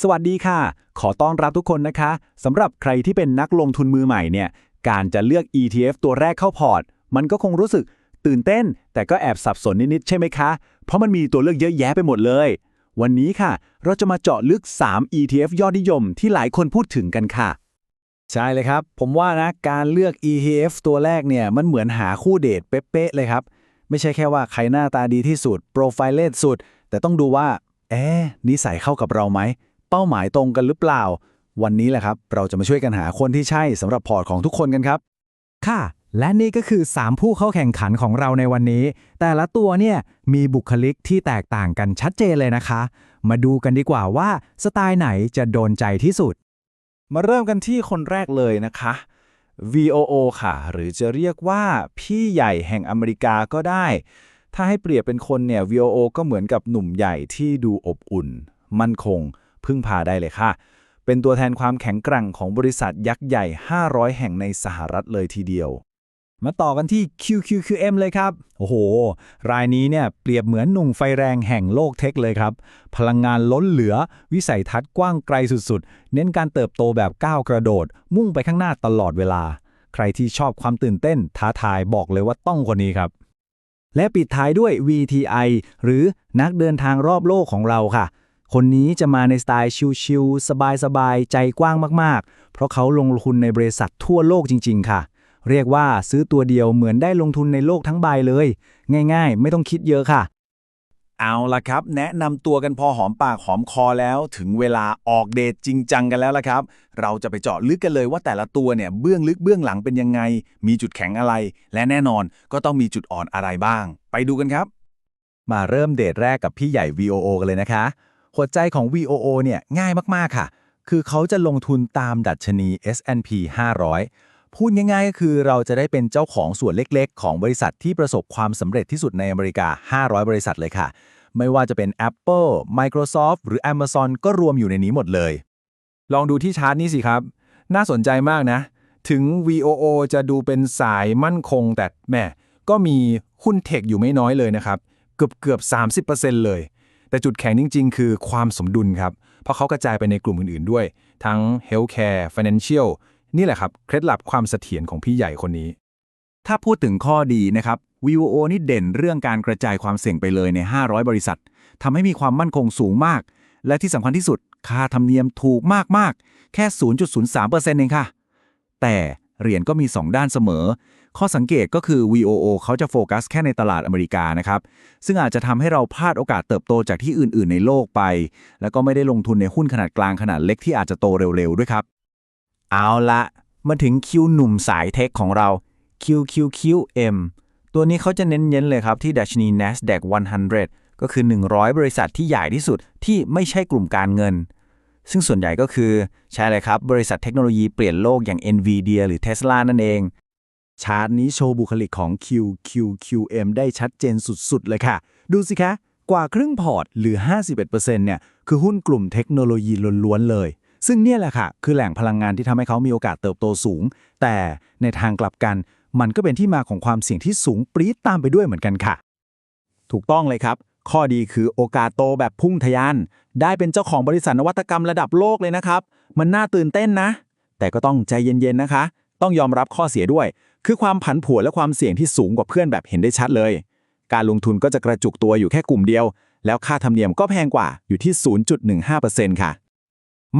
สวัสดีค่ะ ขอต้อนรับทุกคนนะคะสำหรับใครที่เป็นนักลงทุนมือใหม่เนี่ยการจะเลือก ETF ตัวแรกเข้าพอร์ต มันก็คงรู้สึกตื่นเต้น แต่ก็แอบสับสนนิดๆใช่ไหมคะ เพราะมันมีตัวเลือกเยอะแยะไปหมดเลย วันนี้ค่ะ เราจะมาเจาะลึก 3 ETF ยอดนิยมที่หลายคนพูดถึงกันค่ะ ใช่เลยครับ ผมว่านะการเลือก ETF ตัวแรกเนี่ยมันเหมือนหาคู่เดทเป๊ะๆเลยครับ ไม่ใช่แค่ว่าใครหน้าตาดีที่สุดโปรไฟล์เลสสุด แต่ต้องดูว่าเอ๊ะนิสัยเข้ากับเราไหม เป้าหมายตรงกันหรือเปล่า วันนี้แหละครับ เราจะมาช่วยกันหาคนที่ใช่สำหรับพอร์ตของทุกคนกันครับ ค่ะ และนี่ก็คือ 3 ผู้เข้าแข่งขันของเราในวันนี้ แต่ละตัวเนี่ยมีบุคลิกที่แตกต่างกันชัดเจนเลยนะคะ มาดูกันดีกว่าว่าสไตล์ไหนจะโดนใจที่สุด มาเริ่มกันที่คนแรกเลยนะคะ VOO ค่ะ หรือจะเรียกว่าพี่ใหญ่แห่งอเมริกาก็ได้ ถ้าให้เปรียบเป็นคนเนี่ย VOO ก็เหมือนกับหนุ่มใหญ่ที่ดูอบอุ่น มั่นคง พึ่งพาได้เลยค่ะ เป็นตัวแทนความแข็งแกร่งของบริษัทยักษ์ใหญ่ 500 แห่งในสหรัฐเลยทีเดียว มาต่อกันที่ QQQM เลยครับ โอ้โห รายนี้เนี่ยเปรียบเหมือนหนุ่มไฟแรงแห่งโลกเทคเลยครับ พลังงานล้นเหลือ วิสัยทัศน์กว้างไกลสุดๆ เน้นการเติบโตแบบก้าวกระโดด มุ่งไปข้างหน้าตลอดเวลา ใครที่ชอบความตื่นเต้นท้าทายบอกเลยว่าต้องคนนี้ครับและปิดท้ายด้วย VTI หรือนักเดินทางรอบโลกของเราค่ะ คนนี้จะมาในสไตล์ชิลๆสบายๆ ใจกว้างมากๆ เพราะเขาลงทุนในบริษัททั่วโลกจริง ๆ ค่ะ เรียกว่าซื้อตัวเดียวเหมือนได้ลงทุนในโลกทั้งใบเลย ง่ายๆ ไม่ต้องคิดเยอะค่ะ เอาละครับ แนะนำตัวกันพอหอมปากหอมคอแล้วถึงเวลาออกเดทจริงจังกันแล้วละครับ เราจะไปเจาะลึกกันเลยว่าแต่ละตัวเนี่ยเบื้องลึกเบื้องหลังเป็นยังไง มีจุดแข็งอะไร และแน่นอนก็ต้องมีจุดอ่อนอะไรบ้าง ไปดูกันครับ มาเริ่มเดทแรกกับพี่ใหญ่ VOO กันเลยนะคะ หัวใจของ VOO เนี่ยง่ายมากๆค่ะ คือเขาจะลงทุนตามดัชนี S&P 500 พูดง่ายๆก็คือเราจะได้เป็นเจ้าของส่วนเล็กๆ ของบริษัทที่ประสบความสำเร็จที่สุดในอเมริกา 500 บริษัทเลยค่ะ ไม่ว่าจะเป็น Apple Microsoft หรือ Amazon ก็รวมอยู่ในนี้หมดเลย ลองดูที่ชาร์ตนี้สิครับ น่าสนใจมากนะ ถึง VOO จะดูเป็นสายมั่นคงแต่แหม่ก็มีหุ้นเทคอยู่ไม่น้อยเลยนะครับ เกือบเกือบ 30%เลย แต่จุดแข็งจริง ๆ คือความสมดุลครับ เพราะเขากระจายไปในกลุ่มอื่นๆด้วย ทั้ง Healthcare Financial นี่แหละครับ เคล็ดลับความเสถียรของพี่ใหญ่คนนี้ ถ้าพูดถึงข้อดีนะครับ VOO นี่เด่นเรื่องการกระจายความเสี่ยงไปเลยใน 500 บริษัททำให้มีความมั่นคงสูงมาก และที่สำคัญที่สุด ค่าธรรมเนียมถูกมากๆ แค่ 0.03%เองค่ะ แต่ เหรียญก็มี 2 ด้านเสมอ ข้อสังเกตก็คือ VOO เขาจะโฟกัสแค่ในตลาดอเมริกานะครับ ซึ่งอาจจะทำให้เราพลาดโอกาสเติบโตจากที่อื่น ๆ ในโลกไป แล้วก็ไม่ได้ลงทุนในหุ้นขนาดกลางขนาดเล็กที่อาจจะโตเร็ว ๆ ด้วยครับ เอาละมาถึงคิวหนุ่มสายเทคของเรา QQQM ตัวนี้เขาจะเน้นๆเลยครับที่ดัชนี NASDAQ 100 ก็คือ 100 บริษัทที่ใหญ่ที่สุดที่ไม่ใช่กลุ่มการเงิน ซึ่งส่วนใหญ่ก็คือใช่เลยครับ บริษัทเทคโนโลยีเปลี่ยนโลกอย่าง NVIDIA หรือ Tesla นั่นเอง ชาร์ตนี้โชว์บุคลิกของ QQQM ได้ชัดเจนสุด ๆ เลยค่ะ ดูสิคะ กว่าครึ่งพอร์ตหรือ 51%เนี่ยคือหุ้นกลุ่มเทคโนโลยีล้วนๆเลย ซึ่งเนี่ยแหละค่ะ คือแหล่งพลังงานที่ทำให้เขามีโอกาสเติบโตสูง แต่ในทางกลับกัน มันก็เป็นที่มาของความเสี่ยงที่สูงปรี๊ดตามไปด้วยเหมือนกันค่ะ ถูกต้องเลยครับ ข้อดีคือโอกาสโตแบบพุ่งทะยาน ได้เป็นเจ้าของบริษัทนวัตกรรมระดับโลกเลยนะครับ มันน่าตื่นเต้นนะ แต่ก็ต้องใจเย็นๆนะคะ ต้องยอมรับข้อเสียด้วย คือความผันผวนและความเสี่ยงที่สูงกว่าเพื่อนแบบเห็นได้ชัดเลย การลงทุนก็จะกระจุกตัวอยู่แค่กลุ่มเดียว แล้วค่าธรรมเนียมก็แพงกว่าอยู่ที่ 0.15%ค่ะ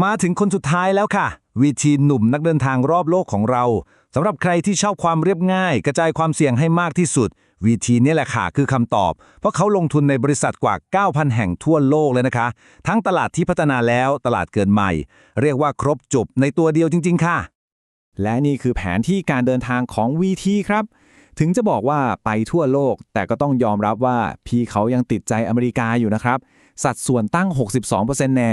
มาถึงคนสุดท้ายแล้วค่ะ วีทีหนุ่มนักเดินทางรอบโลกของเราสำหรับใครที่ชอบความเรียบง่าย กระจายความเสี่ยงให้มากที่สุดวีทีนี่แหละค่ะคือคำตอบ เพราะเขาลงทุนในบริษัทกว่า 9,000 แห่งทั่วโลกเลยนะคะ ทั้งตลาดที่พัฒนาแล้วตลาดเกินใหม่ เรียกว่าครบจบในตัวเดียวจริง ๆ ค่ะ และนี่คือแผนที่การเดินทางของ VT ครับ ถึงจะบอกว่าไปทั่วโลก แต่ก็ต้องยอมรับว่าพี่เขายังติดใจอเมริกาอยู่นะครับสัดส่วนตั้ง 62%แน่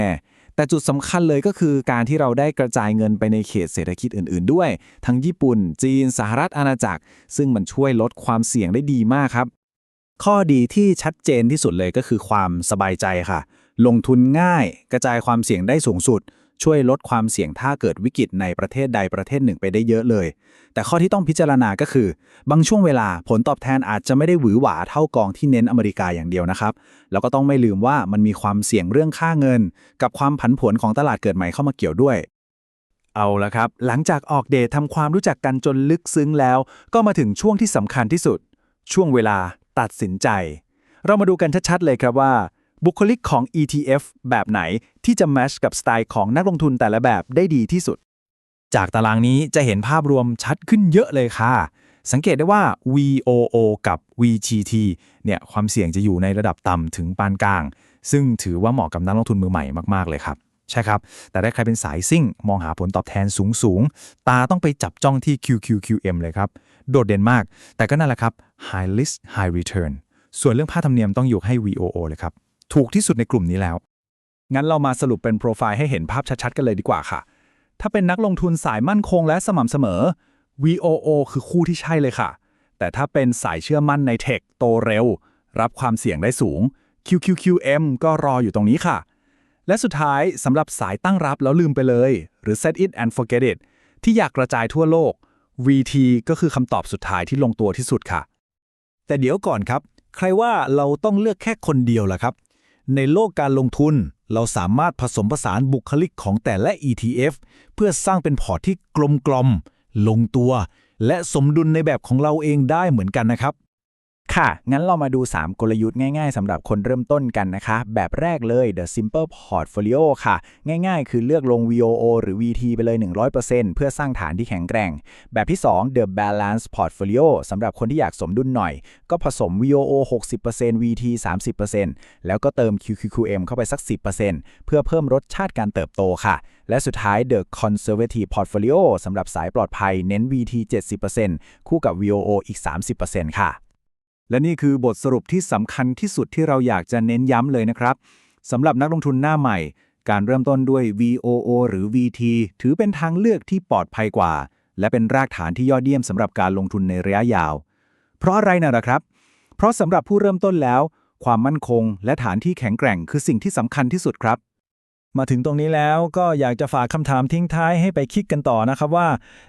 แต่จุดสำคัญเลยก็คือการที่เราได้กระจายเงินไปในเขตเศรษฐกิจอื่น ๆ ด้วย ทั้งญี่ปุ่น จีน สหรัฐอาณาจักร ซึ่งมันช่วยลดความเสี่ยงได้ดีมากครับ ข้อดีที่ชัดเจนที่สุดเลยก็คือความสบายใจค่ะ ลงทุนง่าย กระจายความเสี่ยงได้สูงสุด ช่วยลดความเสี่ยงถ้าเกิดวิกฤตในประเทศใดประเทศหนึ่งไปได้เยอะเลย แต่ข้อที่ต้องพิจารณาก็คือ บางช่วงเวลาผลตอบแทนอาจจะไม่ได้หวือหวาเท่ากองที่เน้นอเมริกาอย่างเดียวนะครับ แล้วก็ต้องไม่ลืมว่ามันมีความเสี่ยงเรื่องค่าเงิน กับความผันผวนของตลาดเกิดใหม่เข้ามาเกี่ยวด้วยเอาละครับ หลังจากออกเดททำความรู้จักกันจนลึกซึ้งแล้ว ก็มาถึงช่วงที่สำคัญที่สุด ช่วงเวลาตัดสินใจ เรามาดูกันชัดๆเลยครับว่า บุคลิกของ ETF แบบไหนที่จะแมชกับสไตล์ของนักลงทุนแต่ละแบบได้ดีที่สุด จากตารางนี้จะเห็นภาพรวมชัดขึ้นเยอะเลยค่ะ สังเกตได้ว่า VOO กับ VGT เนี่ยความเสี่ยงจะอยู่ในระดับต่ำถึงปานกลาง ซึ่งถือว่าเหมาะกับนักลงทุนมือใหม่มากๆเลยครับ ใช่ครับ แต่ถ้าใครเป็นสายซิ่ง มองหาผลตอบแทนสูงสูงๆตาต้องไปจับจ้องที่ QQQM เลยครับ โดดเด่นมาก แต่ก็นั่นแหละครับ High Risk High Return ส่วนเรื่องค่าธรรมเนียมต้องอยู่ให้ VOO เลยครับ ถูกที่สุดในกลุ่มนี้แล้ว งั้นเรามาสรุปเป็นโปรไฟล์ให้เห็นภาพชัดๆ กันเลยดีกว่าค่ะ ถ้าเป็นนักลงทุนสายมั่นคงและสม่ำเสมอ VOO คือคู่ที่ใช่เลยค่ะ แต่ถ้าเป็นสายเชื่อมั่นในเทคโตเร็ว รับความเสี่ยงได้สูง QQQM ก็รออยู่ตรงนี้ค่ะ และสุดท้ายสำหรับสายตั้งรับแล้วลืมไปเลย หรือ set it and forget it ที่อยากกระจายทั่วโลก VT ก็คือคำตอบสุดท้ายที่ลงตัวที่สุดค่ะ แต่เดี๋ยวก่อนครับ ใครว่าเราต้องเลือกแค่คนเดียวล่ะครับ ในโลกการลงทุน เราสามารถผสมผสานบุคลิกของแต่ละ ETF เพื่อสร้างเป็นพอร์ตที่กลมกลมลงตัว และสมดุลในแบบของเราเองได้เหมือนกันนะครับ ค่ะ งั้นเรามาดู 3 กลยุทธ์ง่ายๆสำหรับคนเริ่มต้นกันนะคะ แบบแรกเลย The Simple Portfolio ค่ะ ง่ายๆ คือเลือกลง VOO หรือ VT ไปเลย 100%เพื่อสร้างฐานที่แข็งแกร่ง แบบที่ 2 The Balance Portfolio สำหรับคนที่อยากสมดุลหน่อย ก็ผสม VOO 60% VT 30%แล้วก็เติม QQQM เข้าไปสัก 10%เพื่อเพิ่มรสชาติการเติบโตค่ะ และสุดท้าย The Conservative Portfolio สำหรับสายปลอดภัยเน้น VT 70%คู่กับ VOO อีก 30%ค่ะ และนี่คือบทสรุปที่สำคัญที่สุดที่เราอยากจะเน้นย้ำเลยนะครับสำหรับนักลงทุนหน้าใหม่ การเริ่มต้นด้วย VOO หรือ VT ถือเป็นทางเลือกที่ปลอดภัยกว่า และเป็นรากฐานที่ยอดเยี่ยมสำหรับการลงทุนในระยะยาว เพราะอะไรนะล่ะครับ เพราะสำหรับผู้เริ่มต้นแล้ว ความมั่นคง และฐานที่แข็งแกร่งคือสิ่งที่สำคัญที่สุดครับ มาถึงตรงนี้แล้วก็อยากจะฝากคำถามทิ้งท้ายให้ไปคิดกันต่อนะครับว่า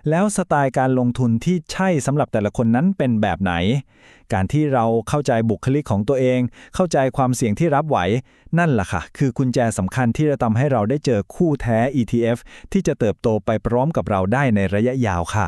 แล้วสไตล์การลงทุนที่ใช่สำหรับแต่ละคนนั้นเป็นแบบไหน การที่เราเข้าใจบุคลิกของตัวเอง เข้าใจความเสี่ยงที่รับไหว นั่นแหละค่ะ คือกุญแจสำคัญที่จะทำให้เราได้เจอคู่แท้ ETF ที่จะเติบโตไปพร้อมกับเราได้ในระยะยาวค่ะ